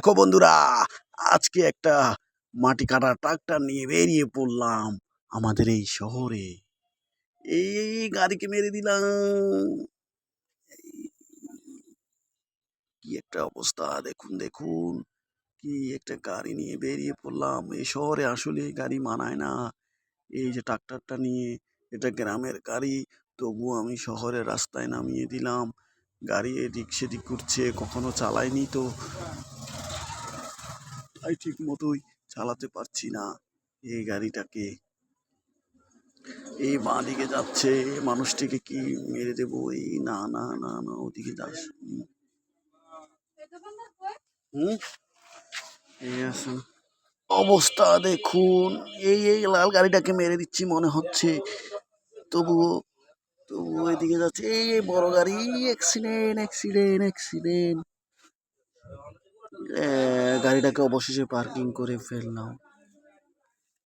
দেখো বন্ধুরা, আজকে একটা মাটি কাটা ট্রাক্টর নিয়ে বেরিয়ে পড়লাম আমাদের এই শহরে। এই গাড়িকে মেরে দিলাম। কি একটা অবস্থা, দেখুন দেখুন। কি একটা গাড়ি নিয়ে বেরিয়ে পড়লাম। এই শহরে আসলে গাড়ি মানায় না। এই যে ট্রাক্টরটা নিয়ে, এটা গ্রামের গাড়ি তবুও আমি শহরের রাস্তায় নামিয়ে দিলাম। গাড়ি এদিক সেদিক করছে কখনো চালাইনি তো। তাই ঠিক মতোই চালাতে পারছি না এই গাড়িটাকে। এই বাঁ দিকে যাচ্ছে মানুষটিকে কি মেরে দেবো? এই না না না না, ওদিকে যাস। হুম। এই আসুন। অবস্থা দেখুন, এই এই লাল গাড়িটাকে মেরে দিচ্ছি মনে হচ্ছে। তবুও তবুও এদিকে যাচ্ছে, এই বড় গাড়ি অ্যাক্সিডেন্ট অ্যাক্সিডেন্ট অ্যাক্সিডেন্ট গাড়িটাকে অবশেষে পার্কিং করে ফেললাম।